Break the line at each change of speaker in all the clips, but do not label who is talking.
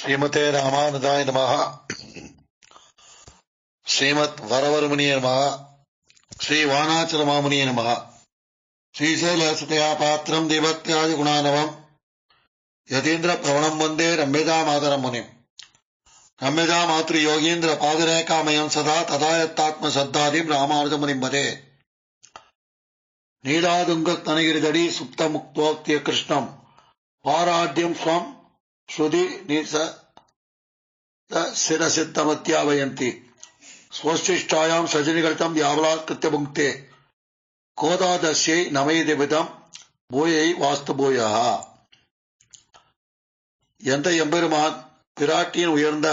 ஸ்ரீமதே ராமானுதாய நமக ஸ்ரீமத் வரவரமுனிய நமக ஸ்ரீ வானாச்சலமாமுனிய நமக ஸ்ரீசைலசுதயா பாத்திரம் தீபக்தியாதி குணானவம் யதீந்திர பிரவணம் வந்தே ரம்யதா மாதரம் முனிம். ரம்யதா மாத்ரு யோகீந்திர பாதரேகாமயம் சதா ததாயத்தாத்ம சத்தாதிம் ராமானுஜமுனிம் வதே நீடாதுங்க தனகிரிதடி சுப்த முக்தோக்திய கிருஷ்ணம். பாராட்யம் ஸ்வம் ஸ்ருதி நீச சிரசித்தமத்யாவயந்தி ஸ்வஸ்டிஷ்டாயாம் சஜனிகழ்த்தம் யாவலாத்கிருத்திய கோதாதசியை கோதாதஸ்யை நமைதிவிதம் பூயை வாஸ்து பூயா எந்த எம்பெருமான் பிராட்டியின் உயர்ந்த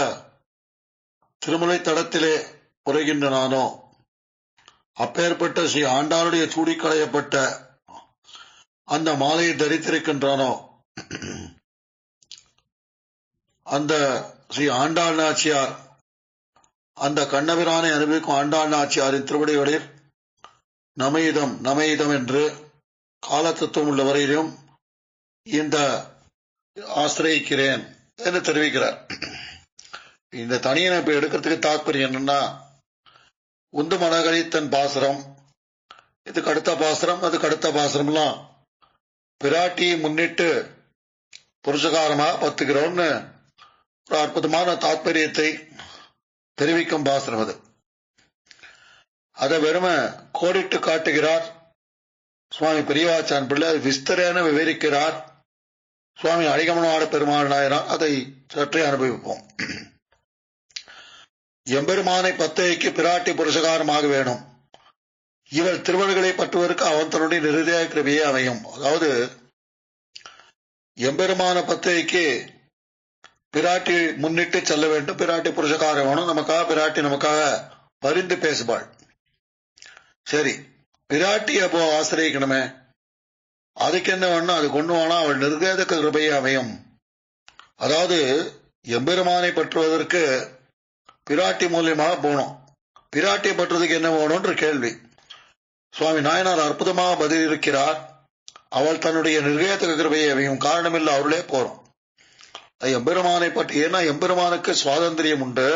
திருமலை தடத்திலே உரைகின்றனானோ அப்பேற்பட்ட ஸ்ரீ ஆண்டாளுடைய சூடி களையப்பட்ட அந்த மாலையை தரித்திருக்கின்றானோ? அந்த ஸ்ரீ ஆண்டாள் நாச்சியார் அந்த கண்ணபிரானை அனுபவிக்கும் ஆண்டாள் நாச்சியாரின் திருவடிகளில் நமையிதம் நமயுதம் என்று காலத்தத்துவம் உள்ள வரையிலும் இந்த ஆசிரியிக்கிறேன் என்று தெரிவிக்கிறார். இந்த தனியனை இப்ப எடுக்கிறதுக்கு தாற்பயம் என்னன்னா உந்து மனகரி தன் பாசுரம் இதுக்கு அடுத்த பாசுரம் அதுக்கு அடுத்த பாசுரம்லாம் பிராட்டியை முன்னிட்டு புருஷகாரமா பத்துக்கிறோம்னு ஒரு அற்புதமான தாத்பரியத்தை தெரிவிக்கும் பாசனம் அது. அதை வெறும கோடிட்டு காட்டுகிறார். சுவாமி பெரியவாச்சான் பிள்ளை அது விஸ்தரேன விவரிக்கிறார். சுவாமி அழிகமனவாட பெருமாள் நாயனார் அதை சற்றே அனுபவிப்போம். எம்பெருமானை பத்தைக்கு பிராட்டி புருஷகாரமாக வேணும். இவள் திருவள்களை பற்றுவதற்கு அவன் தன்னுடைய நிருதய கிருபியே அமையும். அதாவது எம்பெருமான பத்தைக்கு பிராட்டி முன்னிட்டு செல்ல வேண்டும். பிராட்டி புருஷகாரம் வேணும். நமக்காக பிராட்டி நமக்காக பரிந்து பேசுவாள். சரி. பிராட்டி அப்போ ஆசிரியக்கணுமே. அதுக்கு என்ன வேணும் அது கொண்டு போனா அவள் நிர்வேத கிருபையை அமையும். அதாவது எம்பெருமானை பற்றுவதற்கு பிராட்டி மூலியமாக போகணும். பிராட்டியை பற்றுவதற்கு என்ன வேணும்ன்ற கேள்வி. சுவாமி நாயனார் அற்புதமாக பதில் இருக்கிறார். அவள் தன்னுடைய நிர்வேத கிருபையை அமையும். காரணமில்லை அவர்களே போறோம். எம்பெருமானை பற்றி ஏன்னா எம்பெருமானுக்கு சுவாதந்திரியம் உண்டு.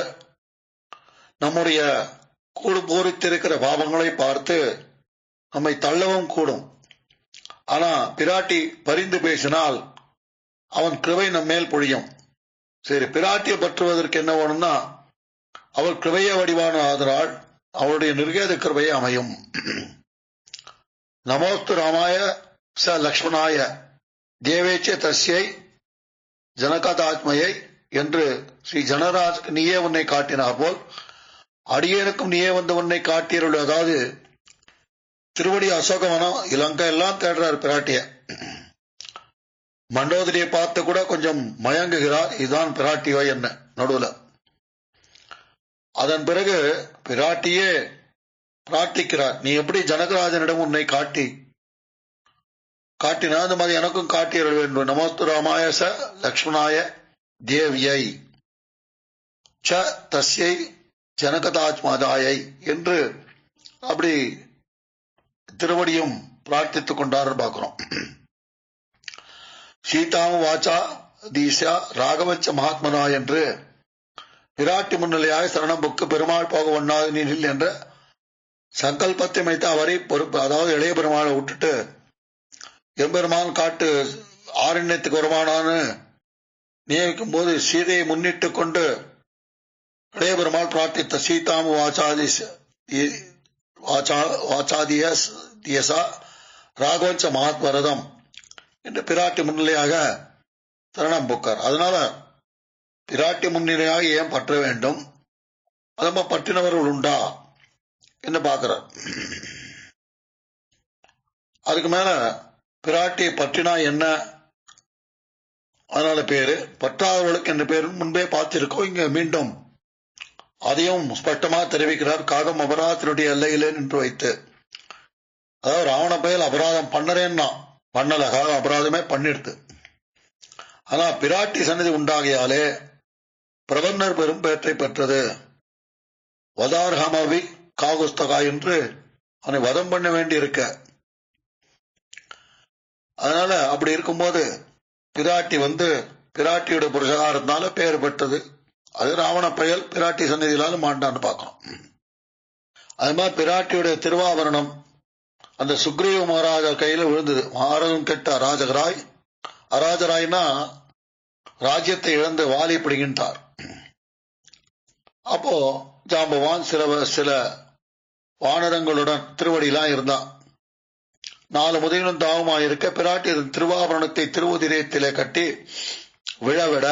நம்முடைய கூடு போரித்திருக்கிற பாவங்களை பார்த்து நம்மை தள்ளவும் கூடும். ஆனா பிராட்டி பரிந்து பேசினால் அவன் கிருவை நம் மேல் பொழியும். சரி பிராட்டியை பற்றுவதற்கு என்ன வேணும்னா அவள் கிருவைய வடிவான ஆதரால் அவளுடைய நிர்கேத கிருவையை அமையும். நமோஸ்து ராமாய ச லக்ஷ்மணாய தேவேச்ச தஸ்யை ஜனகதாத்மையை என்று ஸ்ரீ ஜனராஜ் நீயே உன்னை காட்டினார் போல் அடியனுக்கும் நீயே வந்து உன்னை காட்டியருள் அதாவது திருவடி அசோகவனம் இலங்கை எல்லாம் தேடுறார் பிராட்டிய. மண்டோதரியை பார்த்து கூட கொஞ்சம் மயங்குகிறார் இதுதான் பிராட்டியோ என்ன நடுவுல. அதன் பிறகு பிராட்டியே பிரார்த்திக்கிறார் நீ எப்படி ஜனகராஜனிடம் உன்னை காட்டி காட்டினா அந்த மாதிரி எனக்கும் காட்டியருள் வேண்டும். நமஸ்து ராமாய ச லக்ஷ்மணாய தேவியை. ச தஸ்யை ஜனகதாஜ்மதாயை என்று அப்படி திருவடியும் பிரார்த்தித்துக் கொண்டார் பார்க்கிறோம். சீதாம் வாச்சா தீசா ராகவச்ச மகாத்மனா என்று விராட்டி முன்னிலையாக சரணம் புக்கு பெருமாள் போக ஒண்ணாது நீரில் என்ற சங்கல்பத்தை வைத்து அவரை பொறுப்பு. அதாவது இளைய பெருமாளை விட்டுட்டு எம்பெருமான் காட்டு ஆரண்யத்துக்கு வருமானான்னு நியமிக்கும் போது சீதையை முன்னிட்டு கொண்டு இளையபெருமாள் பிரார்த்தித்த சீதாம் வாச்சாதி வாச்சாதிய தியசா ராகவஞ்ச மகாத்வரதம் என்று பிராட்டி முன்னிலையாக தருணம் புக்கார். அதனால பிராட்டி முன்னிலையாக ஏன் பற்ற வேண்டும்? அதம்ப பற்றினவர்கள் உண்டா? என்று பார்க்கிறார். அதுக்கு மேல பிராட்டி பற்றினா என்ன? அதனால பேரு. பற்றாதவர்களுக்கு என்ற பேர் முன்பே பார்த்திருக்கோம். இங்க மீண்டும் அதையும் ஸ்பஷ்டமா தெரிவிக்கிறார். காகம் அபராதத்தினுடைய எல்லையிலே நின்று வைத்து. அதாவது ராவண பயல் அபராதம் பண்ணறேன்னா பண்ணல. காகம் அபராதமே பண்ணிடுது ஆனா பிராட்டி சன்னதி உண்டாகியாலே பிரதமர் பெரும் பேற்றை பெற்றது. வதார்ஹமவி காகுஸ்தகா என்று அவனை வதம் பண்ண வேண்டி இருக்க அதனால அப்படி இருக்கும்போது பிராட்டி வந்து பிராட்டியோட புருஷகாரத்தினால பெயர் பெற்றது. அது ராவண பயல் பிராட்டி சந்நிதியிலால மாண்டான்னு பார்க்கணும். அது மாதிரி பிராட்டியுடைய திருவாபரணம் அந்த சுக்ரீவ மகாராஜா கையில விழுந்தது. மாரதம் கெட்ட அராஜகராய். அராஜராய்னா ராஜ்யத்தை இழந்து வாலி பிடிகின்றார் அப்போ ஜாம்பவான் சில சில வானரங்களுடன் திருவடியெல்லாம் இருந்தான். நாலு முதையிலும் தாவுமா இருக்க பிராட்டி திருவாபரணத்தை திருவுதிரத்திலே கட்டி விழவிட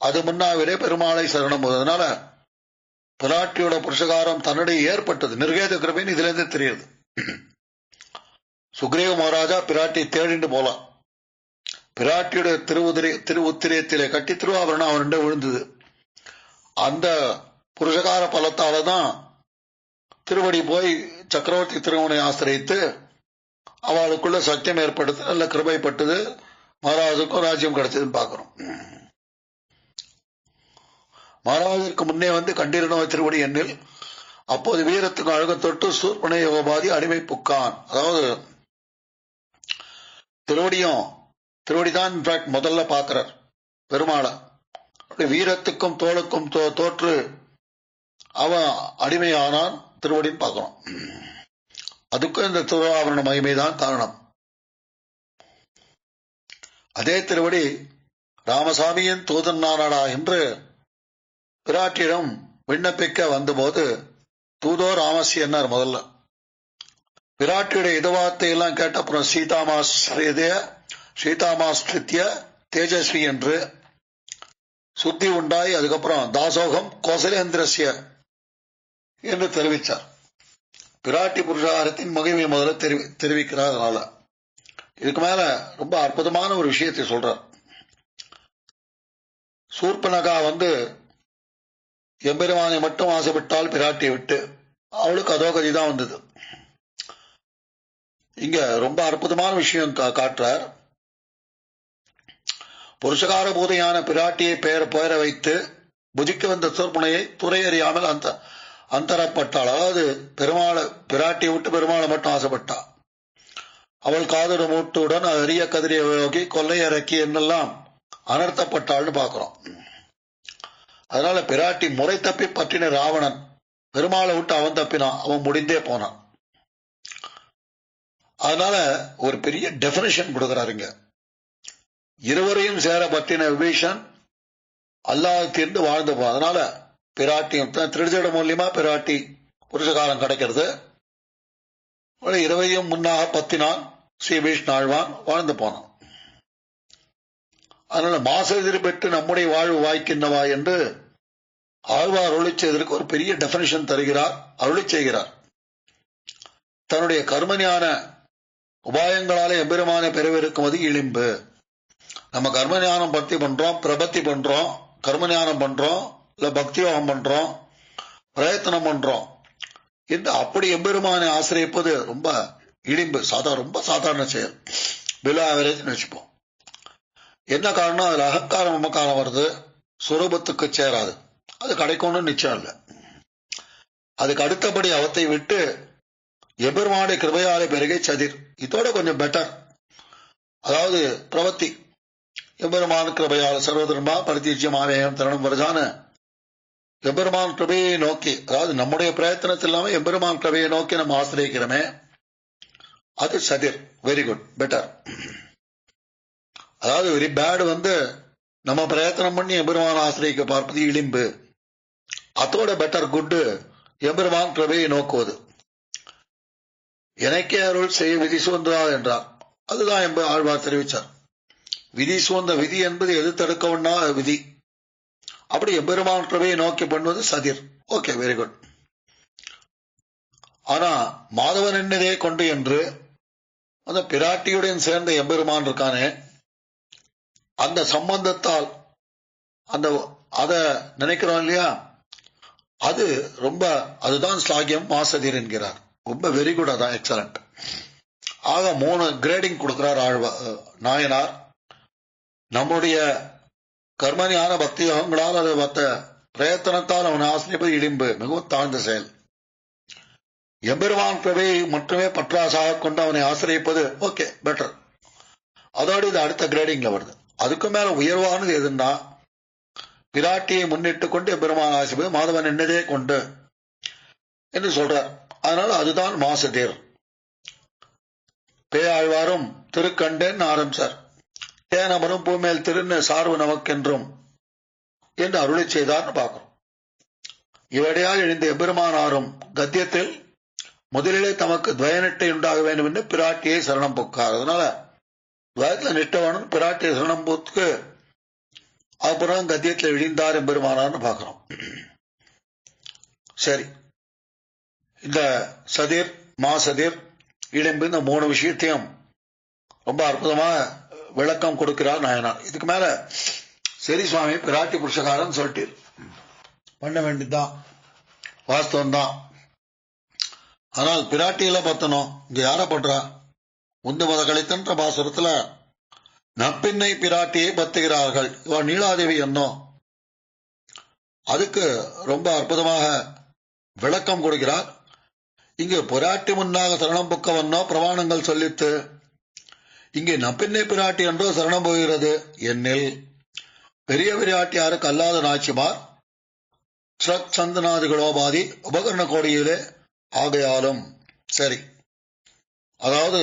அது முன்னாவிலே பெருமாளை சரணம் போதனால பிராட்டியோட புருஷகாரம் தன்னுடைய ஏற்பட்டது. நிர்கேத கிருபின்னு இதுல இருந்து தெரியுது. சுக்ரீவ மகாராஜா பிராட்டி தேடிண்டு போலாம். பிராட்டியோட திருவுதிரை திருவுத்திரியத்திலே கட்டி திருவாபரணம் அவன்கிட்ட விழுந்தது. அந்த புருஷகார பலத்தால தான் திருவடி போய் சக்கரவர்த்தி திருவனை ஆசிரியத்து அவளுக்குள்ள சத்தியம் ஏற்படுத்து நல்ல கிருபைப்பட்டது மகாராஜுக்கும் ராஜ்யம் கிடைச்சதுன்னு பாக்குறோம் மகாராஜருக்கு முன்னே வந்து கண்டிரணவ திருவடி எண்ணில் அப்போது வீரத்துக்கு அழகத்தொட்டு தொட்டு சூர்பனை யோகபாதி அடிமை புக்கான். அதாவது திருவடியும் திருவடிதான் இன்ஃபேக்ட் முதல்ல பாக்குறார் பெருமாளை. வீரத்துக்கும் தோளுக்கும் தோற்று அவன் அடிமையானான் திருவடின்னு பார்க்கிறோம். அதுக்கும் இந்த திருவாபரண மகிமைதான் காரணம். அதே திருவடி ராமசாமியின் தூதன் நானாடா என்று பிராட்டியிடம் விண்ணப்பிக்க வந்தபோது தூதோ ராமசி என்னார் முதல்ல. பிராட்டியுடைய இதுவார்த்தையெல்லாம் கேட்ட அப்புறம் சீதாமாஸ்ரிய சீதாமாஸ்திய தேஜஸ்வி என்று சுத்தி உண்டாய் அதுக்கப்புறம் தாசோகம் கோசலேந்திரசிய என்று தெரிவித்தார் பிராட்டி புருஷாரத்தின் மகிமை முதல்ல தெரிவி தெரிவிக்கிறார் அதனால. இதுக்கு மேல ரொம்ப அற்புதமான ஒரு விஷயத்தை சொல்றார். சூர்பனகா வந்து எம்பெருமானை மட்டும் ஆசைப்பட்டால் பிராட்டியை விட்டு அவளுக்கு அதோகதி தான் வந்தது. இங்க ரொம்ப அற்புதமான விஷயம் காட்டுறார். புருஷகார பூதையான பிராட்டியை பெயர் பெயர வைத்து புதிக்க வந்த சூர்பனையை துறையறியாமல் அந்த அந்தரப்பட்டாள். அதாவது பெருமாளை பிராட்டி விட்டு பெருமாளை மட்டும் ஆசைப்பட்டா. அவள் காதடு மூட்டுடன் அரிய கதிரியை நோக்கி கொள்ளை இறக்கி என்னெல்லாம் அனர்த்தப்பட்டாள்னு பாக்குறோம் அதனால பிராட்டி முறை தப்பி பற்றின ராவணன் பெருமாளை விட்டு அவன் தப்பினான் அவன் முடிந்தே போனான். அதனால ஒரு பெரிய டெபினேஷன் கொடுக்கிறாருங்க இருவரையும் சேர பற்றின விபீஷன் அல்லாஹ் தீர்ந்து வாழ்ந்து போ. அதனால பிராட்டி திருஜட மூலியமா பிராட்டி புருஷகாலம் கிடைக்கிறது. இரவையும் முன்னாக பத்தினான் ஸ்ரீ ஆழ்வான் வாழ்ந்து போனான் அதனால மாசெதிர் பெற்று நம்முடைய வாழ்வு வாய்க்கின்றவா என்று ஆழ்வார் அருளி செய்ததற்கு ஒரு பெரிய டெபினிஷன் தருகிறார் அருளி செய்கிறார். தன்னுடைய கர்மஞான உபாயங்களாலே எம்பெருமான பெறவிருக்குவது இழிம்பு. நம்ம கர்மஞானம் பக்தி பண்றோம் பிரபத்தி பண்றோம் கர்மஞானம் பண்றோம் இல்ல பக்தி யோகம் பண்றோம் பிரயத்தனம் பண்றோம். என்று அப்படி எம்பெருமானை ஆசிரியப்பது ரொம்ப இடிம்பு சாதா ரொம்ப சாதாரண செயல். பிலோ ஆவரேஜ்னு வச்சுப்போம். என்ன காரணம்? அதுல அகங்காரம் மமக்காரம் வருது. சுரூபத்துக்கு சேராது. அது கிடைக்கும்னு நிச்சயம் இல்லை. அதுக்கு அடுத்தபடி அவத்தை விட்டு எபெருமானுடைய கிருபையாலே பெருகை சதிர். இதோட கொஞ்சம் பெட்டர் அதாவது பிரவத்தி. எம்பெருமான் கிருபையால் சர்வதர்மா பரிதீஜ்யம் ஆவேயம் தருணம் வருதான்னு எம்பெருமான் கிருபையை நோக்கி அதாவது நம்முடைய பிரயத்தனத்தில் இல்லாம எம்பெருமான் கிருபையை நோக்கி நம்ம ஆசிரியக்கிறோமே. அது சதிர். வெரி குட் பெட்டர் அதாவது வெரி பேட் வந்து நம்ம பிரயத்தனம் பண்ணி எம்பெருமான் ஆசிரியக்க பார்ப்பது இளிம்பு அதோட பெட்டர் குட்டு எம்பெருமான் கிருபையை நோக்குவது. எனக்கே அருள் செய்ய விதி சுதந்திரா என்றார். அதுதான் எம்ப ஆழ்வார் தெரிவித்தார் விதி சுதந்த விதி என்பது எது தடுக்கவுன்னா விதி. அப்படி எம்பெருமான் கிருபையை நோக்கி பண்ணுவது சதிர். ஓகே வெரி குட் ஆனா மாதவன் என்னதே கொண்டு என்று அந்த பிராட்டியுடன் சேர்ந்த எம்பெருமான் இருக்கானே அந்த சம்பந்தத்தால் அந்த அத நினைக்கிறோம் இல்லையா? அது ரொம்ப அதுதான் ஸ்லாகியம் மாசதிர் என்கிறார். ரொம்ப வெரி குட் அதான் எக்ஸலண்ட் ஆக மூணு கிரேடிங் கொடுக்கிறார் ஆழ்வ நாயனார். நம்முடைய கர்மஞான பக்தி யோகங்களால் அது மற்ற பிரயத்தனத்தால் அவன் ஆசிரியப்பது இடிம்பு. மிகவும் தாழ்ந்த செயல். எம்பெருமான் பிரபையை மட்டுமே பற்றாசாக கொண்டு அவனை ஆசிரியப்பது ஓகே பெட்டர் அதோடு இது அடுத்த கிரேடிங்ல வருது. அதுக்கு மேல உயர்வானது எதுன்னா பிராட்டியை முன்னிட்டு கொண்டு எம்பெருமான் ஆசிரியப்பது மாதவன் என்னதே கொண்டு என்று சொல்றார். அதனால அதுதான் மாசதேர் பேயாழ்வாரும் திருக்கண்டேன் ஆரம்பிச்சார். தேனமரும் பூமேல் திருன்னு சார்பு நமக்கென்றும் என்று அருளி செய்தார்னு பார்க்கிறோம். இவடையால் எழுந்த எம்பெருமானாரும் கத்தியத்தில் முதலிலே தமக்கு துவயநிட்டை உண்டாக வேண்டும் என்று பிராட்டியை சரணம் போக்கார். அதனால துவயத்துல நிட்டவனும் பிராட்டியை சரணம் போத்துக்கு அப்புறம் கத்தியத்தில் விழிந்தார் எம்பெருமானார்னு பார்க்கிறோம். சரி. இந்த சதிர் மாசதிர் இடம்பு இந்த மூணு விஷயத்தையும் ரொம்ப அற்புதமா விளக்கம் கொடுக்கிறார் நாயனார் இதுக்கு மேல சரி சுவாமி பிராட்டி புருஷகாரன் சொல்லிட்டு பண்ண வேண்டியதுதான். வாஸ்தவம் தான் ஆனால் பிராட்டியில பத்தணும். இங்க யார பண்றா உந்து மத கழித்தன்ற பாசுரத்துல நப்பின்னை பிராட்டியை பத்துகிறார்கள். இவ நீலாதேவி என்னோ அதுக்கு ரொம்ப அற்புதமாக விளக்கம் கொடுக்கிறார். இங்கு பிராட்டி முன்னாக சரணம் புக்கவன்னோ பிரமாணங்கள் சொல்லித்து இங்கே நப்பின்னை பிராட்டி என்றோ சரணம் போகிறது. என்னில் பெரிய பிராட்டியாருக்கு அல்லாத நாச்சிமார் ஸ்ரத் சந்தனாதிகளோபாதி உபகரண கோடியிலே ஆகையாலும். சரி. அதாவது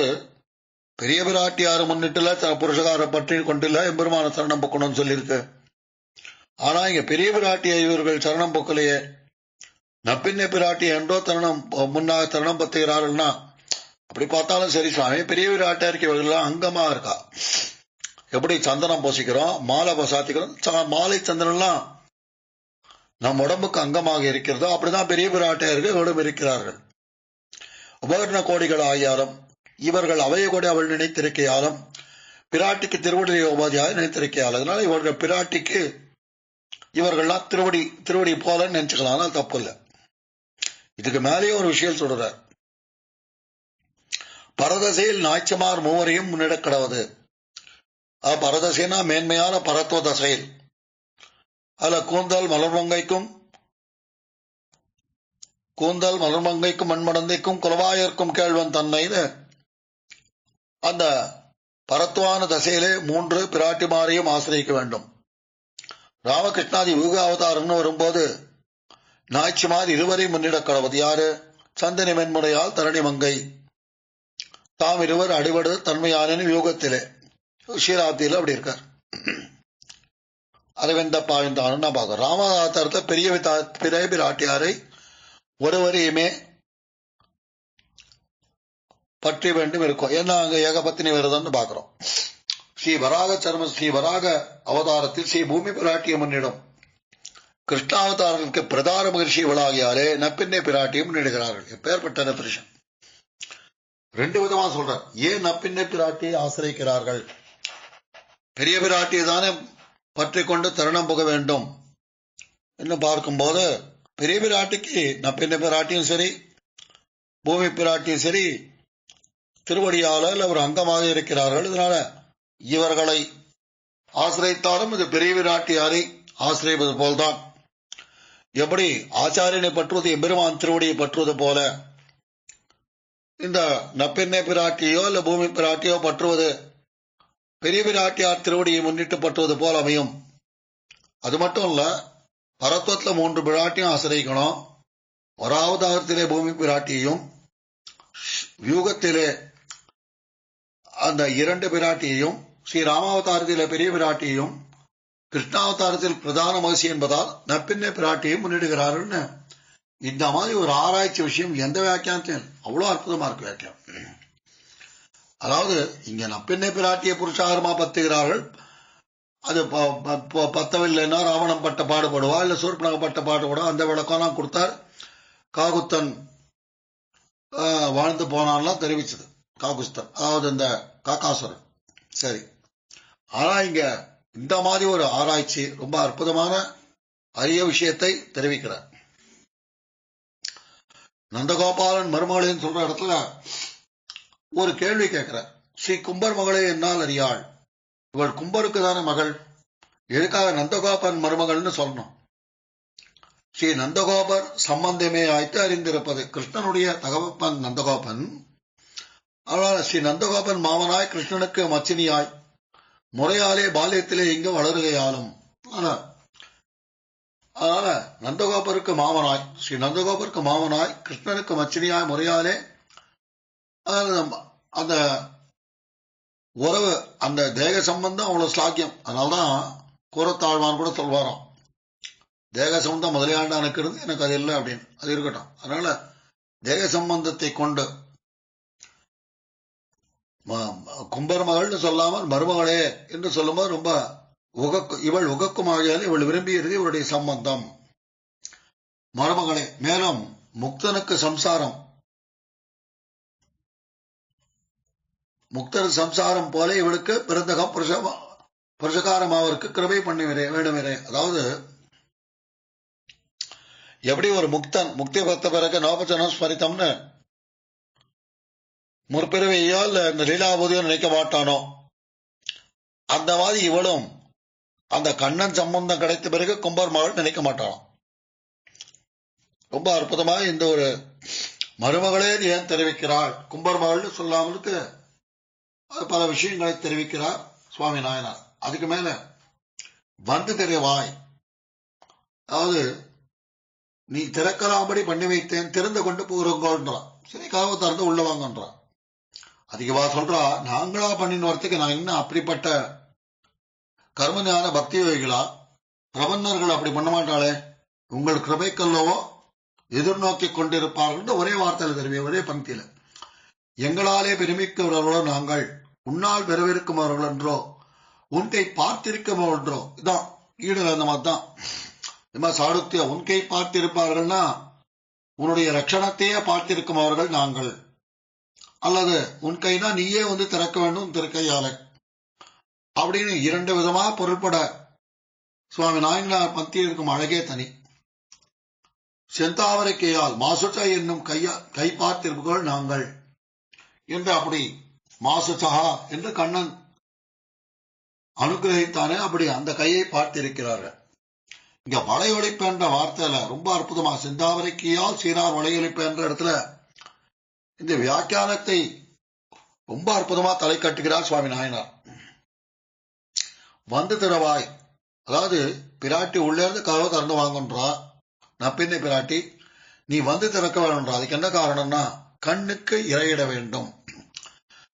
பெரிய பிராட்டியார் முன்னிட்டுல தன் புருஷகார பற்றி கொண்டில்ல எம்பெருமான சரணம் பொக்கணும்னு சொல்லியிருக்கு. ஆனா இங்க பெரிய பிராட்டியை இவர்கள் சரணம் பொக்கலையே. நப்பின்ன பிராட்டி என்றோ தருணம் முன்னாக தருணம் பத்துகிறார்கள்னா அப்படி பார்த்தாலும் சரி சுவாமி பெரிய பிராட்டியாருக்கு இவர்கள் அங்கமா இருக்கா? எப்படி சந்தனம் பூசிக்கிறோம் மாலை சாத்திக்கிறோம் மாலை சந்தனம்லாம் நம் உடம்புக்கு அங்கமாக இருக்கிறதோ அப்படிதான் பெரிய பிராட்டியாருக்கு இவரிடம் இருக்கிறார்கள். உபகரண கோடிகள் ஆகியாலும் இவர்கள் அவைய கூட அவள் நினைத்திருக்கையாலும் பிராட்டிக்கு திருவடி உபாதியாக நினைத்திருக்கையால் அதனால இவர்கள் பிராட்டிக்கு இவர்கள்லாம் திருவடி திருவடி போல நினைச்சுக்கலாம் தப்பு இல்லை. இதுக்கு மேலேயே ஒரு விஷயம் சொல்றார். பரதசையில் நாய்ச்சமார் மூவரையும் முன்னிடக்கடவது பரதசைனா மேன்மையான பரத்துவ தசையில் அதுல கூந்தல் மலர்மங்கைக்கும் கூந்தல் மலர்மங்கைக்கும் மண்மடந்தைக்கும் குலவாயர்க்கும் கேள்வன் தன்மைன்னு அந்த பரத்துவான தசையிலே மூன்று பிராட்டிமாரையும் ஆசிரியக்க வேண்டும். ராமகிருஷ்ணாதி யூக அவதாரம்னு வரும்போது நாய்ச்சிமார் இருவரையும் முன்னிட கடவுது. யாரு? சந்தனி மென்முறையால் தரணி மங்கை. தாம் இருவர் அடிபடு தன்மையான யூகத்திலே. ஷீராப்தியில அப்படி இருக்கார். அரவிந்த பாய்ந்தான்னு நான் பார்க்கிறோம் ராமதாத்தரத்தை பெரிய பெரிய பிராட்டியாரை ஒருவரையுமே பற்றி வேண்டும் இருக்கும். ஏன்னா அங்க ஏகபத்தினி விரதம்னு பாக்குறோம் ஸ்ரீ வராக சர்ம ஸ்ரீ வராக அவதாரத்தில் ஸ்ரீ பூமி பிராட்டியை முன்னிடும் கிருஷ்ணாவதாரர்களுக்கு பிரதான மகிழ்ச்சி விழாகியாலே நப்பின்னை பிராட்டியும் நிடுகிறார்கள் எப்பேற்பட்ட புருஷன். ரெண்டு விதமா சொல்றார் ஏன் நப்பின்னை பிராட்டியை ஆசிரிக்கிறார்கள் பெரிய பிராட்டியை தானே பற்றி கொண்டு தருணம் புக வேண்டும் என்று பார்க்கும்போது பெரிய பிராட்டிக்கு நப்பின்ன பிராட்டியும் சரி பூமி பிராட்டியும் சரி திருவடியாளர் அவர் அங்கமாக இருக்கிறார்கள். இதனால இவர்களை ஆசிரியத்தாலும் இது பெரிய விராட்டியாரை ஆசிரியப்பது போல்தான். எப்படி ஆச்சாரியனை பற்றுவது எம்பெருமான் திருவடியை பற்றுவது போல இந்த நப்பெண்ணை பிராட்டியோ இல்ல பூமி பிராட்டியோ பற்றுவது பெரிய பிராட்டியார் திருவடியை முன்னிட்டு பற்றுவது போல் அமையும். அது மட்டும் இல்ல பரத்துவத்துல மூன்று பிராட்டியும் ஆசிரியக்கணும். வராவதாரத்திலே பூமி பிராட்டியையும் வியூகத்திலே அந்த இரண்டு பிராட்டியையும் ஸ்ரீ ராமாவதாரத்திலே பெரிய பிராட்டியையும் கிருஷ்ணாவதாரத்தில் பிரதான மகிழ்ச்சி என்பதால் நப்பின்னே பிராட்டியை முன்னிடுகிறார்கள். இந்த மாதிரி ஒரு ஆராய்ச்சி விஷயம் எந்த வியாக்கியானத்தையும் அவ்வளவு அற்புதமா இருக்கு வியாக்கியம் அதாவது இங்க நப்பெண்ணை பிராட்டிய புருஷாகரமா பத்துகிறார்கள். அது பத்தவில்லைன்னா ராவணம் பட்ட பாடுபடுவா இல்ல சூர்பனக பட்ட பாடுபடுவா அந்த விளக்கம்லாம் கொடுத்தார். காகுத்தன் வாழ்ந்து போனான்லாம் தெரிவிச்சது. காகுஸ்தன் அதாவது இந்த காக்காசுரன். சரி. ஆனா இங்க இந்த மாதிரி ஒரு ஆராய்ச்சி ரொம்ப அற்புதமான அரிய விஷயத்தை தெரிவிக்கிறார். நந்தகோபாலன் மருமகளின் சொல்ற இடத்துல ஒரு கேள்வி கேட்கிறார். ஸ்ரீ கும்பர் மகளே என்னால் அறியாள். இவள் கும்பருக்கு தானே மகள். எதுக்காக நந்தகோபன் மருமகள்னு சொல்லணும்? ஸ்ரீ நந்தகோபர் சம்பந்தமே ஆய்த்து அறிந்திருப்பது. கிருஷ்ணனுடைய தகவப்பன் நந்தகோபன். ஆனால் ஸ்ரீ நந்தகோபன் மாமனாய் கிருஷ்ணனுக்கு மச்சினியாய். முறையாலே பால்யத்திலே இங்கு வளருகையாலும் ஆனா அதனால நந்தகோபருக்கு மாமனாய் ஸ்ரீ நந்தகோபருக்கு மாமனாய் கிருஷ்ணனுக்கு மச்சினியாய் முறையாலே அந்த உறவு அந்த தேக சம்பந்தம் அவ்வளவு ஸ்லாக்கியம் அதனால்தான் கூறத்தாழ்வான் கூட சொல்வாராம் தேக சம்பந்தம் முதலியாண்டா எனக்கு இருந்து எனக்கு அது இல்லை அப்படின்னு. அது இருக்கட்டும். அதனால தேக சம்பந்தத்தை கொண்டு கும்பர் மகள்னு சொல்லாமல் மருமகளே என்று சொல்லும்போது ரொம்ப உகக்கு இவள் உகக்குமாகியால் இவள் விரும்பியது இவளுடைய சம்பந்தம். மருமகளே மேலும் முக்தனுக்கு சம்சாரம். முக்தர் சம்சாரம் போல இவளுக்கு பிறந்தகம் புருஷகாரம் அவருக்கு கிருபை பண்ணி வரே அதாவது எப்படி ஒரு முக்தன் முக்தி பெற்ற பிறகு நவபச்சனம் ஸ்மரித்தம்னு இல்ல இந்த லீலாபூதியம் நினைக்க மாட்டானோ? அந்த மாதிரி இவளும் அந்த கண்ணன் சம்பந்தம் கிடைத்த பிறகு கும்பர் மகள் நினைக்க மாட்டான். ரொம்ப அற்புதமா இந்த ஒரு மருமகளே நீ ஏன் தெரிவிக்கிறாள் கும்பர் மகள்னு சொல்லாமலுக்கு அது பல விஷயங்களை தெரிவிக்கிறார் சுவாமி நாயனார். அதுக்கு மேல வந்து தெரியவாய் அதாவது நீ திறக்கலாம்படி பண்ணி வைத்தேன் திறந்து கொண்டு போகிறோங்கன்றான் சரி கதவை திறந்து உள்ள வாங்கன்றான். அதுக்கு சொல்றா நாங்களா பண்ணின வரத்துக்கு நான் இன்னும் அப்படிப்பட்ட கர்மஞான பக்தி யோகிகளா? பிரபன்னர்கள் அப்படி பண்ண மாட்டாளே. உங்கள் கிருபைக்கல்லவோ எதிர்நோக்கி கொண்டிருப்பார்கள் ஒரே வார்த்தையில தெரிவிய ஒரே பங்கியில எங்களாலே பெருமிக்கிறவர்களோ நாங்கள் உன்னால் பெறவிருக்குமவர்கள் என்றோ உன்கை பார்த்திருக்குமோ என்றோ இதான் ஈடு அந்த மாதிரி தான் இந்த சாடுத்திய உன்கை பார்த்திருப்பார்கள்னா உன்னுடைய ரட்சணத்தையே பார்த்திருக்கும் அவர்கள் நாங்கள். அல்லது உன் கைனா நீயே வந்து திறக்க வேண்டும் திருக்கையால. அப்படின்னு இரண்டு விதமா பொருள்பட சுவாமி நாயனார் பந்தியில் இருக்கும் அழகே தனி. செந்தாவரைக்கையால் மாசுச்சா என்னும் கையா கை பார்த்திருப்புகள் நாங்கள். என்று அப்படி மாசுச்சா என்று கண்ணன் அனுகிரகித்தானே அப்படி அந்த கையை பார்த்திருக்கிறார்கள். இங்க வளையொலிப்பு என்ற வார்த்தையில ரொம்ப அற்புதமா செந்தாவரைக்கியால் சீரார் வளையொலிப்பு என்ற இடத்துல இந்த வியாக்கியானத்தை ரொம்ப அற்புதமா தலை கட்டுகிறார் சுவாமி நாயனார். வந்து திறவாய் அதாவது பிராட்டி உள்ளே இருந்து கதவை திறந்து வாங்கன்றா. நப்பின்னை பிராட்டி நீ வந்து திறக்க வேணும்ன்றா அதுக்கு என்ன காரணம்னா கண்ணுக்கு இரையிட வேண்டும்.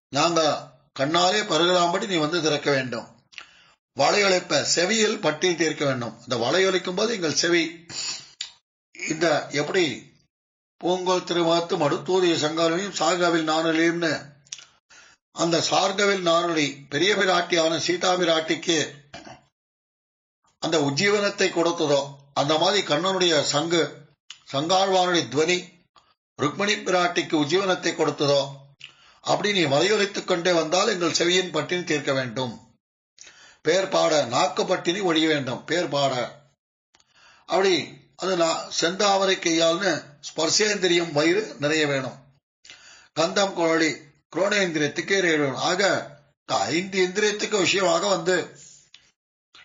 நாங்க கண்ணாலே பருகலாம்படி நீ வந்து திறக்க வேண்டும். வளையொலிப்ப செவியில் பட்டியல் தீர்க்க வேண்டும். இந்த வளையொலிக்கும் போது எங்கள் செவி இந்த எப்படி பூங்கோல் திருமாத்து மடுத்தூதிய சங்காலையும் சாகாவில் நானலையும்னு அந்த சார்கவில் நானொலி பெரிய பிராட்டியான சீதா பிராட்டிக்கு அந்த உஜ்ஜீவனத்தை கொடுத்ததோ அந்த மாதிரி கண்ணனுடைய சங்கு சங்காழ்வானுடைய துவனி ருக்மணி பிராட்டிக்கு உஜ்ஜீவனத்தை கொடுத்ததோ அப்படி நீ வலையொலித்துக் கொண்டே வந்தால் எங்கள் செவியின் பட்டினி தீர்க்க வேண்டும். பேர் பாட நாக்கு பட்டினி ஒழிய வேண்டும். பேர் பாட. அப்படி அது நான் செந்தாவரை கையால்னு ஸ்பர்சேந்திரியம் வயிறு நிறைய வேணும். கந்தம் குழலி குரோணேந்திரியத்துக்கு வேணும் ஆக ஐந்து இந்திரியத்துக்கு விஷயமாக வந்து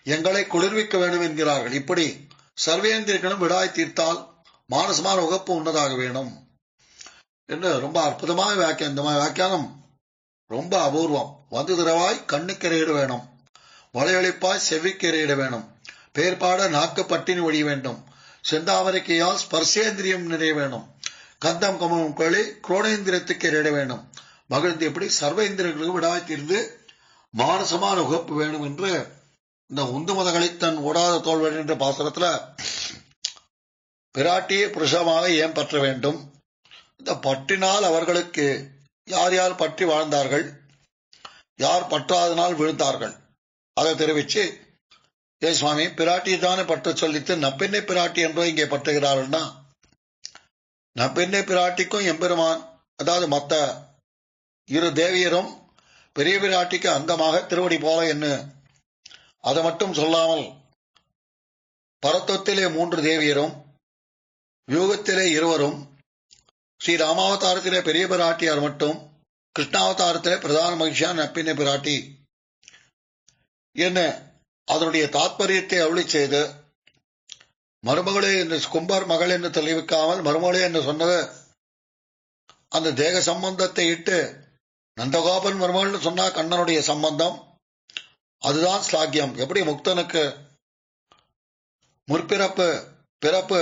எங்களை குளிர்விக்க வேண்டும் என்கிறார்கள். இப்படி சர்வேந்திரிகளும் விடாய் தீர்த்தால் மானசமான உகப்பு உன்னதாக வேணும். என்று ரொம்ப அற்புதமாக வியாக்கியம். இந்த மாதிரி வியாக்கியானம் ரொம்ப அபூர்வம். வந்து திரவாய் கண்ணுக்கரையிட வேணும். வளையொழிப்பாய் செவ்விக்கரையிட வேணும். பேர்பாட நாக்கு பட்டினி ஒழிய வேண்டும். செந்தாமரைக்கையால் ஸ்பர்சேந்திரியம் நிறைய வேணும். கந்தம் கமலம் கொழி குரோணேந்திரத்துக்கு இறையிட வேண்டும் மகிழ்ந்து எப்படி சர்வேந்திரர்களுக்கு விடாய் தீர்ந்து மானசமான உகப்பு வேணும் என்று இந்த உந்து மதகளை தன் ஓடாத தோல்வன் என்ற பாசனத்துல பிராட்டியை புருஷமாக ஏன் பற்ற வேண்டும்? இந்த பற்றினால் அவர்களுக்கு யார் யார் பற்றி வாழ்ந்தார்கள்? யார் பற்றாதனால் விழுந்தார்கள்? அதை தெரிவிச்சு ஏ சுவாமி பிராட்டியை தானே பற்ற சொல்லித்து நப்பெண்ணை பிராட்டி என்றோ இங்கே பற்றுகிறார்கள்னா? நப்பெண்ணை பிராட்டிக்கும் எம்பெருமான் அதாவது மத்த இரு தேவியரும் பெரிய பிராட்டிக்கு அங்கமாக திருவடி போல என்ன அதை மட்டும் சொல்லாமல் பரத்துவத்திலே மூன்று தேவியரும் வியூகத்திலே இருவரும் ஸ்ரீ ராமாவதாரத்திலே பெரிய பிராட்டியார் மட்டும் கிருஷ்ணாவதாரத்திலே பிரதான மகிழ்ச்சியான நப்பின பிராட்டி என்ன அதனுடைய தாத்பரியத்தை அருளி செய்து மருமகளே என்று கும்பர் மகள் என்று தெளிவிக்காமல் மருமகளே என்று சொன்னது அந்த தேக சம்பந்தத்தை இட்டு நந்தகோபன் வருவாள்னு சொன்னா கண்ணனுடைய சம்பந்தம். அதுதான் ஸ்லாக்கியம் எப்படி முக்தனுக்கு முற்பிறப்பு பிறப்பு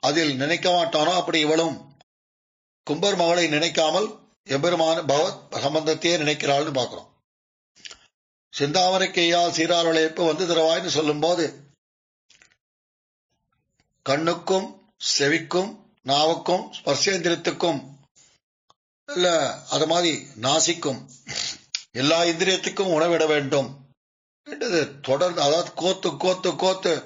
அதில் நினைக்க மாட்டானோ அப்படி இவளும் கும்பர் மகளை நினைக்காமல் எபெருமான பகவத் சம்பந்தத்தையே நினைக்கிறாள்னு பார்க்கிறோம். சிந்தாமரை கையால் சீராளுழைப்பு வந்து தருவாய்னு சொல்லும்போது கண்ணுக்கும் செவிக்கும் நாவுக்கும் ஸ்பர்சேந்திரத்துக்கும் அது மாதிரி நாசிக்கும். எல்லா இந்திரியத்துக்கும் உணவிட வேண்டும். தொடர்ந்து அதாவது கோத்து கோத்து கோத்து.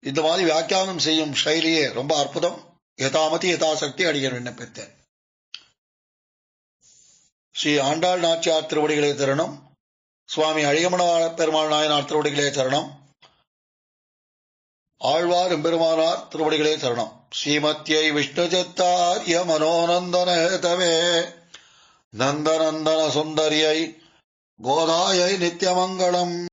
இந்த மாதிரி வியாக்கியானம் செய்யும் செயலியே ரொம்ப அற்புதம். யதாமதி யதாசக்தி அடியர் விண்ணப்பித்தேன். ஸ்ரீ ஆண்டாள் நாச்சியார் திருவடிகளே தருணம் சுவாமி அழியமன பெருமாள் நாயனார் திருவடிகளே சரணம். ஆழ்வார் எம்பெருமானார் திருவடிகளே சரணம். ஸ்ரீமத்யை விஷ்ணு சித்தாரிய மனோநந்தன ஹேதவே நந்தநந்தன சுந்தரியை கோதாயை நித்தியமங்கலம்